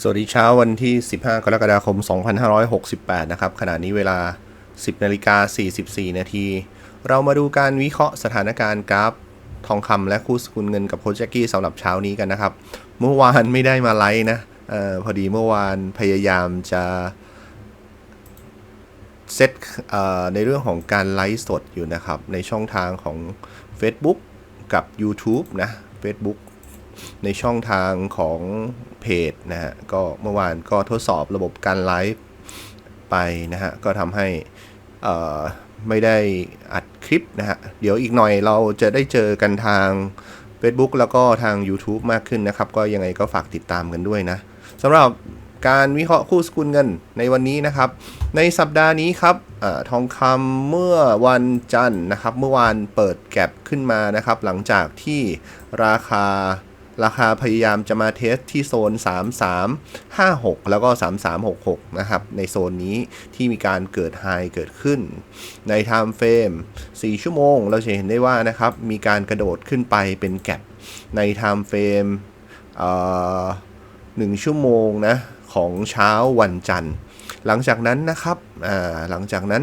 สวัสดีเช้าวันที่ 15 กรกฎาคม 2568 นะครับ ขณะนี้เวลา 10นาฬิกา44 นาที เรามาดูการวิเคราะห์สถานการณ์กราฟทองคำและคู่สกุลเงินกับโคชแจ็กกี้สำหรับเช้านี้กันนะครับ เมื่อวานไม่ได้มาไลฟ์นะออพอดีเมื่อวานพยายามจะเซตในเรื่องของการไลฟ์สดอยู่นะครับ ในช่องทางของ Facebook กับ YouTube นะ Facebook ในช่องทางของเพจนะฮะก็เมื่อวานก็ทดสอบระบบการไลฟ์ไปนะฮะก็ทำให้อ่อไม่ได้อัดคลิปนะฮะเดี๋ยวอีกหน่อยเราจะได้เจอกันทาง Facebook แล้วก็ทาง YouTube มากขึ้นนะครับ ก็ยังไงก็ฝากติดตามกันด้วยนะสำหรับการวิเคราะห์คู่สกุลเงินในวันนี้นะครับ ในสัปดาห์นี้ครับอทองคำเมื่อวันจันทร์นะครับ เมื่อวานเปิดแก็บขึ้นมานะครับ หลังจากที่ราคา ราคาพยายามจะมาเทสที่โซน 3356 แล้วก็ 3366 นะครับ ในโซนนี้ที่มีการเกิดไฮเกิดขึ้น ในไทม์เฟรม4 ชั่วโมง เราจะเห็นได้ว่านะครับ มีการกระโดดขึ้นไปเป็นแก็บในไทม์เฟรมหนึ่งชั่วโมงนะของเช้าวันจันทร์ หลังจากนั้นนะครับหลังจากนั้น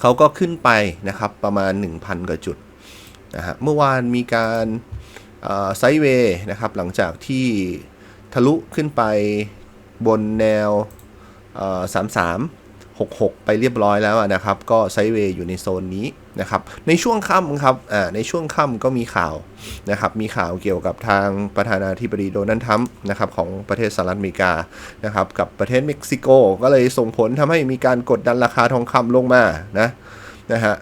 เขาก็ขึ้นไปนะครับประมาณ 1,000กว่าจุดนะฮะเมื่อวานมีการ ไซเวย์นะครับหลังจากที่ทะลุขึ้นไปบนแนวสามสามหกหกไปเรียบร้อยแล้วนะครับ ก็ไซเวย์อยู่ในโซนนี้นะครับ ในช่วงค่ำครับในช่วงค่ำก็มีข่าวนะครับ มีข่าวเกี่ยวกับทางประธานาธิบดีโดนัลด์ทรัมป์นะครับของประเทศสหรัฐอเมริกานะครับกับประเทศเม็กซิโก ก็เลยส่งผลทำให้มีการกดดันราคาทองคำลงมานะนะฮะ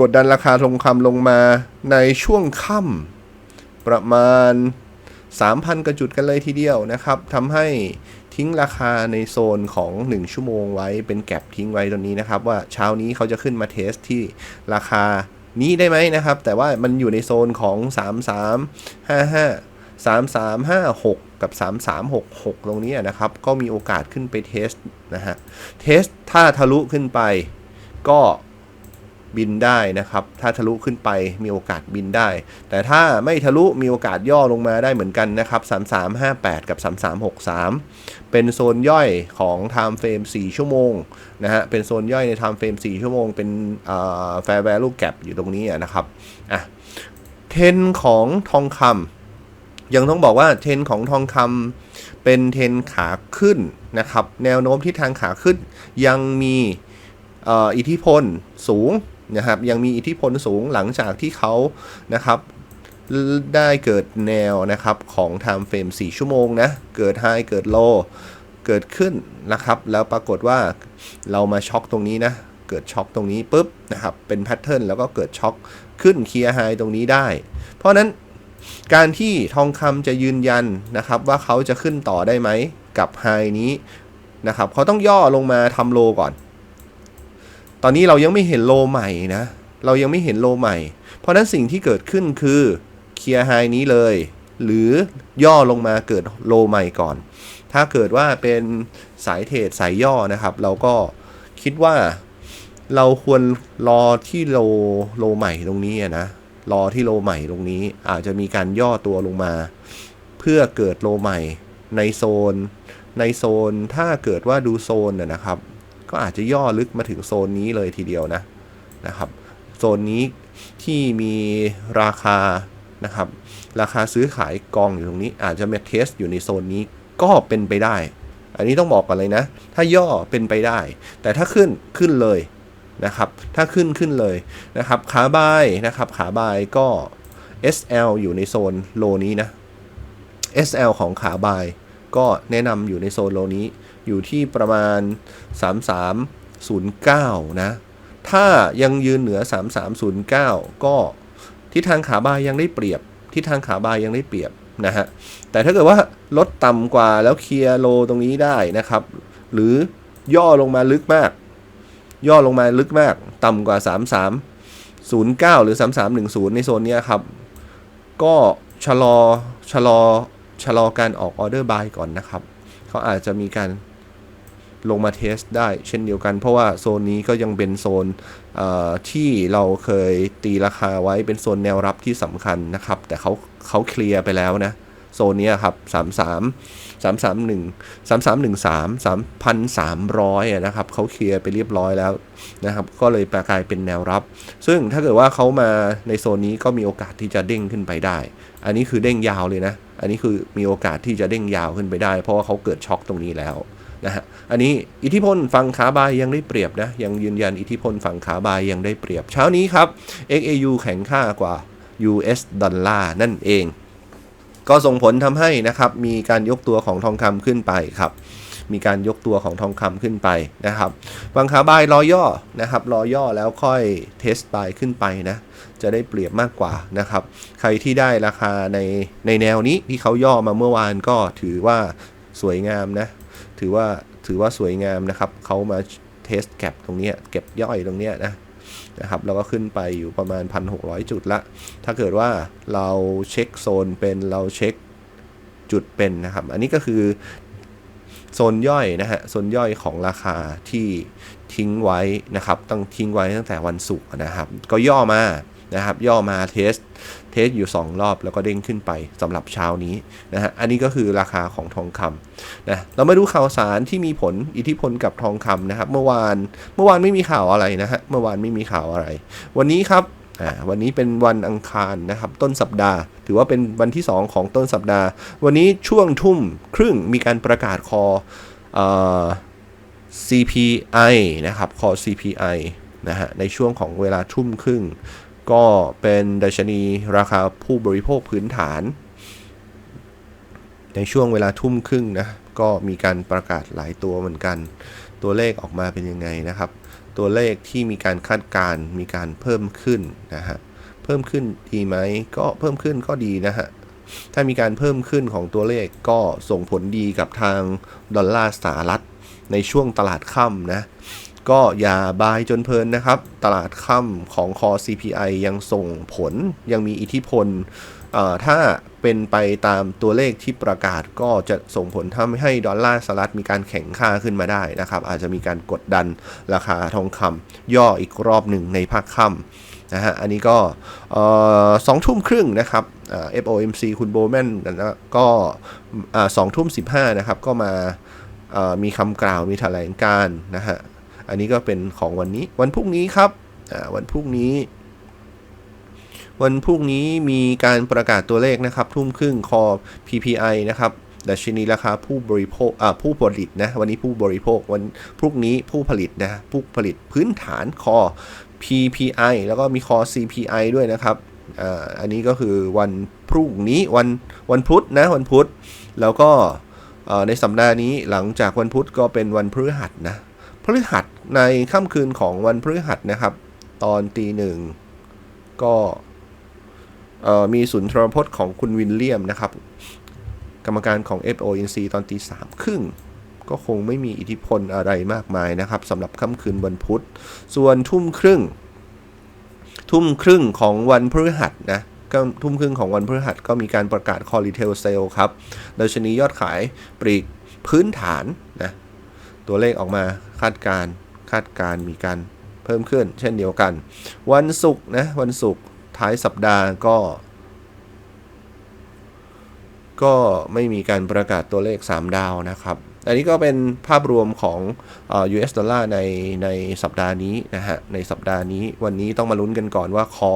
กดดันราคาทองคำลงมาในช่วงค่ำ ประมาณ 3,000 กระจุดกันเลยทีเดียวนะครับทำให้ทิ้งราคาในโซนของ 1 ชั่วโมงไว้เป็นแก็บทิ้งไว้ตรงนี้นะครับ ว่าเช้านี้เขาจะขึ้นมาเทสที่ราคานี้ได้ไหมนะครับ แต่ว่ามันอยู่ในโซนของ 3355 3356 กับ 3366 ตรงนี้นะครับ ก็มีโอกาสขึ้นไปเทสนะฮะ เทสถ้าทะลุขึ้นไปก็ บินได้นะครับ ถ้าทะลุขึ้นไปมีโอกาสบินได้ แต่ถ้าไม่ทะลุมีโอกาสย่อลงมาได้เหมือนกันนะครับ 3358 กับ 3363 เป็นโซนย่อยของ Time Frame 4 ชั่วโมงนะฮะ เป็นโซนย่อยใน Time Frame 4 ชั่วโมง เป็นเอ่อ Fair Value Gap อยู่ตรงนี้นะครับ อะ เทนของทองคำยังต้องบอกว่าเทนของทองคำเป็นเทนขาขึ้นนะครับ แนวโน้มที่ทางขาขึ้นยังมีอิทธิพลสูง นะครับยังมีอิทธิพลสูงหลังจากที่เขานะครับได้เกิดแนวนะครับของ Time Frame 4 ชั่วโมงนะเกิด High เกิด Low เกิดขึ้นนะครับ แล้วปรากฏว่าเรามาช็อคตรงนี้นะเกิดช็อคตรงนี้ปุ๊บนะครับเป็นแพทเทิร์นแล้วก็เกิดช็อคขึ้นเคลียร์ไฮตรงนี้ได้ เพราะนั้นการที่ทองคำจะยืนยันนะครับว่าเขาจะขึ้นต่อได้ไหมกับไฮนี้นะครับเขาต้องย่อลงมาทำโลก่อน ตอนนี้เรายังไม่เห็นโลใหม่นะ เรายังไม่เห็นโลใหม่ เพราะนั้นสิ่งที่เกิดขึ้นคือเคลียร์ไฮนี้เลย หรือย่อลงมาเกิดโลใหม่ก่อน ถ้าเกิดว่าเป็นสายเทรดสายย่อนะครับ เราก็คิดว่าเราควรรอที่โลโลใหม่ตรงนี้นะ รอที่โลใหม่ตรงนี้ อาจจะมีการย่อตัวลงมา เพื่อเกิดโลใหม่ในโซน ในโซนถ้าเกิดว่าดูโซนนะครับ ก็อาจจะย่อลึกมาถึงโซนนี้เลยทีเดียวนะนะครับโซนนี้ที่มีราคานะครับราคาซื้อขายกองอยู่ตรงนี้ อาจจะมาเทสอยู่ในโซนนี้ก็เป็นไปได้ อันนี้ต้องบอกก่อนเลยนะ ถ้าย่อเป็นไปได้ แต่ถ้าขึ้นขึ้นเลยนะครับถ้าขึ้นขึ้นเลยนะครับขาบายนะครับขาบายก็ SL อยู่ในโซนโลนี้นะ SL ของขาบายก็แนะนำอยู่ในโซนโลนี้ อยู่ที่ประมาณ 3309 นะ ถ้ายังยืนเหนือ 3309 ก็ทิศทางขาบายยังได้เปรียบทิศทางขาบายยังได้เปรียบนะฮะ แต่ถ้าเกิดว่าลดต่ำกว่าแล้วเคลียร์โลตรงนี้ได้นะครับ หรือย่อลงมาลึกมาก ย่อลงมาลึกมาก ต่ำกว่า 3309 หรือ 3310 ในโซนนี้ครับ ก็ชะลอชะลอชะลอการออกออเดอร์บายก่อนนะครับ เขาอาจจะมีการ ลงมาเทสได้เช่นเดียวกัน เพราะว่าโซนนี้ก็ยังเป็นโซนที่เราเคยตีราคาไว้เป็นโซนแนวรับที่สำคัญนะครับ แต่เขาเขาเคลียร์ไปแล้วนะโซนนี้ครับ 33 331 3313 3,300อะนะครับเขาเคลียร์ไปเรียบร้อยแล้วนะครับ ก็เลยปลกลายเป็นแนวรับ ซึ่งถ้าเกิดว่าเขามาในโซนนี้ก็มีโอกาสที่จะเด้งขึ้นไปได้ อันนี้คือเด้งยาวเลยนะ อันนี้คือมีโอกาสที่จะเด้งยาวขึ้นไปได้ เพราะว่าเขาเกิดช็อคตรงนี้แล้ว นะฮะอันนี้อิทธิพลฝั่งขาบายยังได้เปรียบนะยังยืนยันอิทธิพลฝั่งขาบายยังได้เปรียบ เช้านี้ครับ XAU แข็งค่ากว่า US ดอลลาร์นั่นเอง ก็ส่งผลทำให้นะครับมีการยกตัวของทองคำขึ้นไปครับมีการยกตัวของทองคำขึ้นไปนะครับฝั่งขาบายรอย่อนะครับรอย่อแล้วค่อยเทสบายขึ้นไปนะจะได้เปรียบมากกว่านะครับ ใครที่ได้ราคาในในแนวนี้ที่เขาย่อมาเมื่อวานก็ถือว่าสวยงามนะ ถือว่าถือว่าสวยงามนะครับเขามาเทสแก็บตรงนี้เก็บย่อยตรงนี้นะนะครับแล้วก็ขึ้นไปอยู่ประมาณ 1,600 จุดละ ถ้าเกิดว่าเราเช็คโซนเป็นเราเช็คจุดเป็นนะครับ อันนี้ก็คือโซนย่อยนะฮะ โซนย่อยของราคาที่ทิ้งไว้นะครับ ต้องทิ้งไว้ตั้งแต่วันศุกร์นะครับ ก็ย่อมานะครับ ย่อมาเทส เทสอยู่ 2 รอบแล้วก็เด้งขึ้นไปสำหรับเช้านี้นะฮะอันนี้ก็คือราคาของทองคำนะเรามาดูข่าวสารที่มีผลอิทธิพลกับทองคำนะครับเมื่อวานเมื่อวานไม่มีข่าวอะไรนะฮะเมื่อวานไม่มีข่าวอะไร วันนี้ครับอ่าวันนี้เป็นวันอังคารนะครับต้นสัปดาห์ ถือว่าเป็นวันที่ 2 ของต้นสัปดาห์ วันนี้ช่วงทุ่มครึ่งมีการประกาศคออ่อ CPI นะครับคอ CPI นะฮะในช่วงของเวลาทุ่มครึ่ง ก็เป็นดัชนีราคาผู้บริโภคพื้นฐาน ในช่วงเวลาทุ่มครึ่งนะ ก็มีการประกาศหลายตัวเหมือนกัน ตัวเลขออกมาเป็นยังไงนะครับ ตัวเลขที่มีการคาดการมีการเพิ่มขึ้นนะฮะ เพิ่มขึ้นดีไหม ก็เพิ่มขึ้นก็ดีนะฮะ ถ้ามีการเพิ่มขึ้นของตัวเลขก็ส่งผลดีกับทางดอลลาร์สหรัฐในช่วงตลาดค่ำนะ ก็อย่าบายจนเพลินนะครับ ตลาดค่ำของคอ CPI ยังส่งผลยังมีอิทธิพล ถ้าเป็นไปตามตัวเลขที่ประกาศก็จะส่งผลทำให้ดอลลาร์สหรัฐมีการแข็งค่าขึ้นมาได้นะครับ อาจจะมีการกดดันราคาทองคำย่ออีกรอบหนึ่งในภาคค่ำนะฮะ อันนี้ก็สองทุ่มครึ่งนะครับอ่า FOMC คุณโบแมนนะก็สองทุ่มสิบห้านะครับ ก็มามีคำกล่าวมีแถลงการ์นะฮะ อันนี้ก็เป็นของวันนี้ วันพรุ่งนี้ครับวันพรุ่งนี้ วันพรุ่งนี้มีการประกาศตัวเลขนะครับ ทุ่มครึ่งคอ PPI นะครับดัชนีราคาผู้บริโภคอ่าผู้ผลิตนะ วันนี้ผู้บริโภค วันพรุ่งนี้ผู้ผลิตนะ ผู้ผลิตพื้นฐานคอ PPI แล้วก็มีคอ CPI ด้วยนะครับอ่าอันนี้ก็คือวันพรุ่งนี้วันวันพุธนะวันพุธ แล้วก็ในสัปดาห์นี้หลังจากวันพุธก็เป็นวันพฤหัสนะ พฤหัสในค่ำคืนของวันพฤหัสนะครับ ตอนตีหนึ่งก็มีสุนทรพจน์ของคุณวินเลียมนะครับ กรรมการของ FONC ตอนตีสามครึ่งก็คงไม่มีอิทธิพลอะไรมากมายนะครับสำหรับค่ำคืนวันพุธ ส่วนทุ่มครึ่ง ทุ่มครึ่งของวันพฤหัสนะก็ทุ่มครึ่งของวันพฤหัสก็มีการประกาศคอรีเทลเซลครับดัชนียอดขายปลีกพื้นฐานนะ ตัวเลขออกมาคาดการคาดการมีการเพิ่มขึ้น เช่นเดียวกัน วันศุกร์นะวันศุกร์ท้ายสัปดาห์ก็ ก็ไม่มีการประกาศตัวเลข 3 ดาวนะครับ อันนี้ก็เป็นภาพรวมของอ US ดอลลาร์ในในสัปดาห์นี้นะฮะ ในสัปดาห์นี้วันนี้ต้องมาลุ้นกันก่อนว่าคอ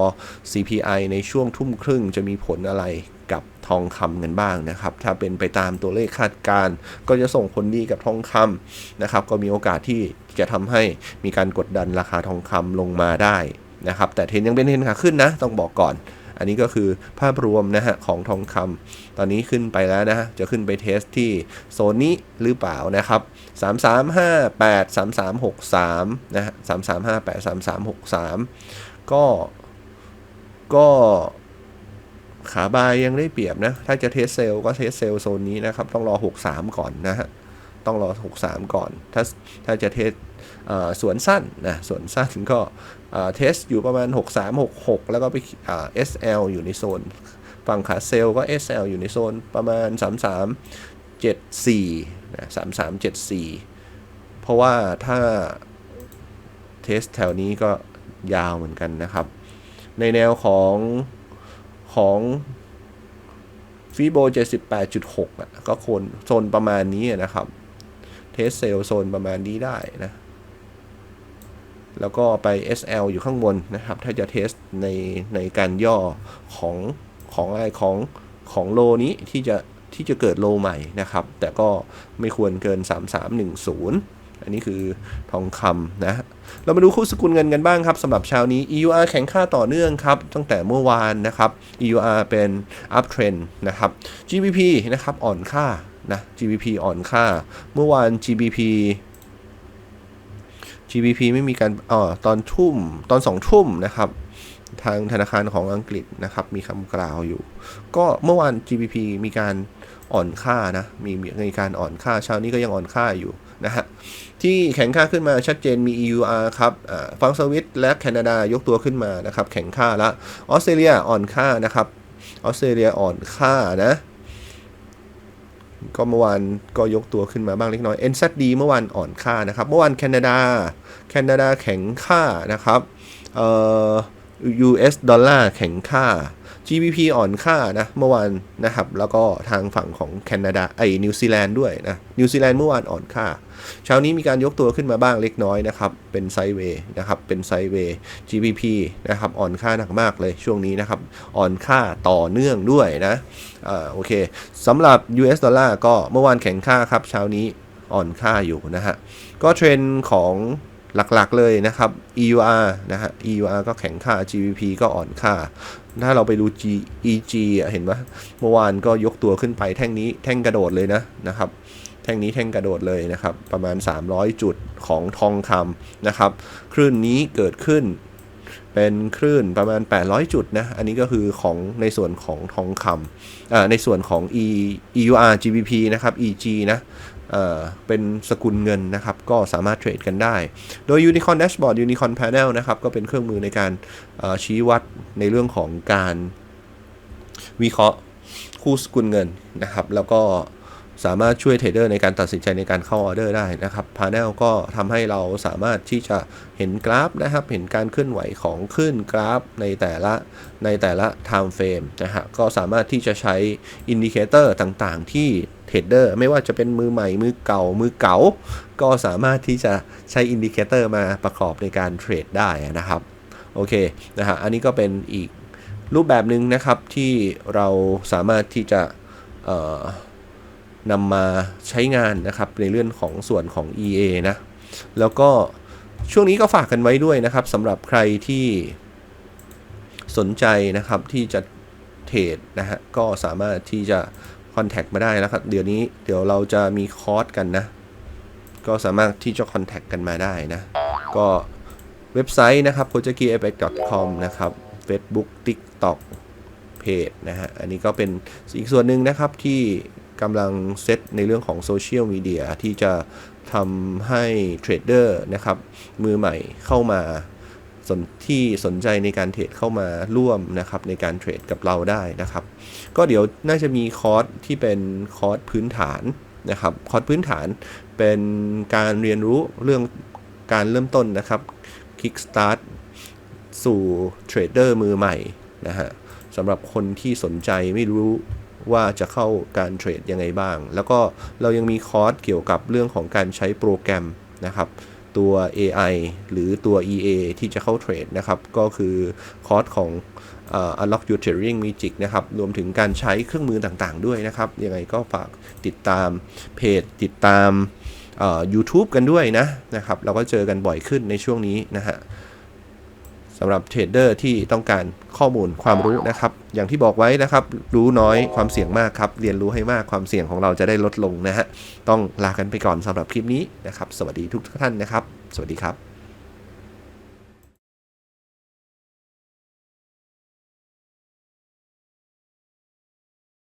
CPI ในช่วงทุ่มครึ่งจะมีผลอะไร กับทองคำกันบ้างนะครับ ถ้าเป็นไปตามตัวเลขคาดการณ์ก็จะส่งผลดีกับทองคำนะครับ ก็มีโอกาสที่จะทำให้มีการกดดันราคาทองคำลงมาได้นะครับ แต่เทนยังเป็นเทนขาขึ้นนะ ต้องบอกก่อน อันนี้ก็คือภาพรวมนะฮะของทองคำตอนนี้ขึ้นไปแล้วนะฮะจะขึ้นไปเทสที่โซนนี้หรือเปล่านะครับ 3358 3363 นะฮะ3358 3363 ก็ก็ ขาบายยังได้เปรียบนะ ถ้าจะเทสเซลก็เทสเซลโซนนี้นะครับ ต้องรอ 63 ก่อนนะฮะ ต้องรอ 63 ก่อน ถ้าถ้าจะเทสสวนสั้นนะสวนสั้นก็เทสอยู่ประมาณ 63 66 แล้วก็ไปเอ่อ SL อยู่ในโซน ฝั่งขาเซลก็ SL อยู่ในโซนประมาณ 33 74นะ33 74 เพราะว่าถ้าเทสแถวนี้ก็ยาวเหมือนกันนะครับ ในแนวของ ของฟีโบ78.6อะก็โคนโซนประมาณนี้นะครับ เทสเซลโซนประมาณนี้ได้นะ แล้วก็ไป SL อยู่ข้างบนนะครับ ถ้าจะเทสในในการย่อของของอะไรของของโลนี้ที่จะที่จะเกิดโลใหม่นะครับ แต่ก็ไม่ควรเกิน 3310 อันนี้คือทองคำนะ เรามาดูคู่สกุลเงินกันบ้างครับสำหรับเช้านี้ EUR แข็งค่าต่อเนื่องครับ ตั้งแต่เมื่อวานนะครับ EUR เป็น up trend นะครับ GBP นะครับอ่อนค่านะ GBP อ่อนค่า เมื่อวาน GBP GBP ไม่มีการอ๋อตอนทุ่มตอนสองทุ่มนะครับ ทางธนาคารของอังกฤษนะครับ มีคำกล่าวอยู่ ก็เมื่อวาน GBP มีการอ่อนค่านะ มีมีการอ่อนค่าเช้านี้ก็ยังอ่อนค่าอยู่ นะฮะที่แข็งค่าขึ้นมาชัดเจนมี EUR ครับฟังสวิตและแคนาดายกตัวขึ้นมานะครับแข็งค่าละออสเตรเลียอ่อนค่านะครับออสเตรเลียอ่อนค่านะก็เมื่อวานก็ยกตัวขึ้นมาบ้างเล็กน้อย NZD เมื่อวานอ่อนค่านะครับ เมื่อวานแคนาดา แคนาดาแข็งค่านะครับเอ่อ US ดอลลาร์แข็งค่า GBP อ่อนค่านะเมื่อวานนะครับ แล้วก็ทางฝั่งของแคนาดาไอ้นิวซีแลนด์ด้วยนะนิวซีแลนด์เมื่อวานอ่อนค่า เช้านี้มีการยกตัวขึ้นมาบ้างเล็กน้อยนะครับ เป็นไซด์เวย์นะครับเป็นไซด์เวย์ GBP นะครับอ่อนค่าหนักมากเลยช่วงนี้นะครับ อ่อนค่าต่อเนื่องด้วยนะอ่าโอเคสำหรับ US ดอลลาร์ก็เมื่อวานแข็งค่าครับเช้านี้อ่อนค่าอยู่นะฮะก็เทรนของ หลักๆเลยนะครับ EUR นะฮะ EUR ก็แข็งค่า GBP ก็อ่อนค่า ถ้าเราไปดู G EG เห็นไหมเมื่อวานก็ยกตัวขึ้นไปแท่งนี้แท่งกระโดดเลยนะนะครับ แท่งนี้แท่งกระโดดเลยนะครับ ประมาณ 300 จุดของทองคำนะครับ คลื่นนี้เกิดขึ้นเป็นคลื่นประมาณ 800 จุดนะ อันนี้ก็คือของในส่วนของทองคำอ่าในส่วนของ E EUR GBP นะครับ EG นะ เอ่อเป็นสกุลเงินนะครับ ก็สามารถเทรดกันได้ โดย Unicorn Dashboard Unicorn Panel นะครับ ก็เป็นเครื่องมือในการชี้วัดในเรื่องของการวิเคราะห์คู่สกุลเงินนะครับ แล้วก็ สามารถช่วยเทรดเดอร์ในการตัดสินใจในการเข้าออเดอร์ได้นะครับ Panel ก็ทำให้เราสามารถที่จะเห็นกราฟนะครับ เห็นการเคลื่อนไหวของขึ้นกราฟในแต่ละในแต่ละ time frame นะฮะก็สามารถที่จะใช้อินดิเคเตอร์ต่างๆ ที่เทรดเดอร์ไม่ว่าจะเป็นมือใหม่ มือเก่า มือเก่า ก็สามารถที่จะใช้อินดิเคเตอร์มาประกอบในการเทรดได้นะครับโอเคนะฮะอันนี้ก็เป็นอีกรูปแบบหนึ่งนะครับที่เราสามารถที่จะเอ่อ นำมาใช้งานนะครับในเรื่องของส่วนของ EA นะแล้วก็ช่วงนี้ก็ฝากกันไว้ด้วยนะครับสำหรับใครที่สนใจนะครับที่จะเทรดนะฮะก็สามารถที่จะคอนแทคมาได้นะครับเดี๋ยวนี้เดี๋ยวเราจะมีคอร์สกันนะ ก็สามารถที่จะคอนแทคกันมาได้นะ ก็เว็บไซต์นะครับ k o j a k i e p e c c o m นะครับ Facebook TikTok เพจนะฮะอันนี้ก็เป็นอีกส่วนหนึ่งนะครับที่ กำลังเซตในเรื่องของโซเชียลมีเดียที่จะทำให้เทรดเดอร์นะครับมือใหม่เข้ามาสนที่สนใจในการเทรดเข้ามาร่วมนะครับในการเทรดกับเราได้นะครับ ก็เดี๋ยวน่าจะมีคอร์สที่เป็นคอร์สพื้นฐานนะครับคอร์สพื้นฐานเป็นการเรียนรู้เรื่องการเริ่มต้นนะครับ Kickstart สู่เทรดเดอร์มือใหม่นะฮะสำหรับคนที่สนใจไม่รู้ ว่าจะเข้าการเทรดยังไงบ้าง แล้วก็เรายังมีคอร์สเกี่ยวกับเรื่องของการใช้โปรแกรมนะครับ ตัว AI หรือตัว EA ที่จะเข้าเทรดนะครับ ก็คือคอร์สของ uh, Unlock Your Trading Magic นะครับ รวมถึงการใช้เครื่องมือต่างๆด้วยนะครับ ยังไงก็ฝากติดตามเพจ ติดตาม uh, YouTube กันด้วยนะนะครับ เราก็เจอกันบ่อยขึ้นในช่วงนี้นะฮะ สำหรับเทรดเดอร์ที่ต้องการข้อมูลความรู้นะครับ อย่างที่บอกไว้นะครับ รู้น้อยความเสี่ยงมากครับ เรียนรู้ให้มากความเสี่ยงของเราจะได้ลดลงนะฮะ ต้องลากันไปก่อนสำหรับคลิปนี้นะครับ สวัสดีทุกท่านนะครับ สวัสดีครับ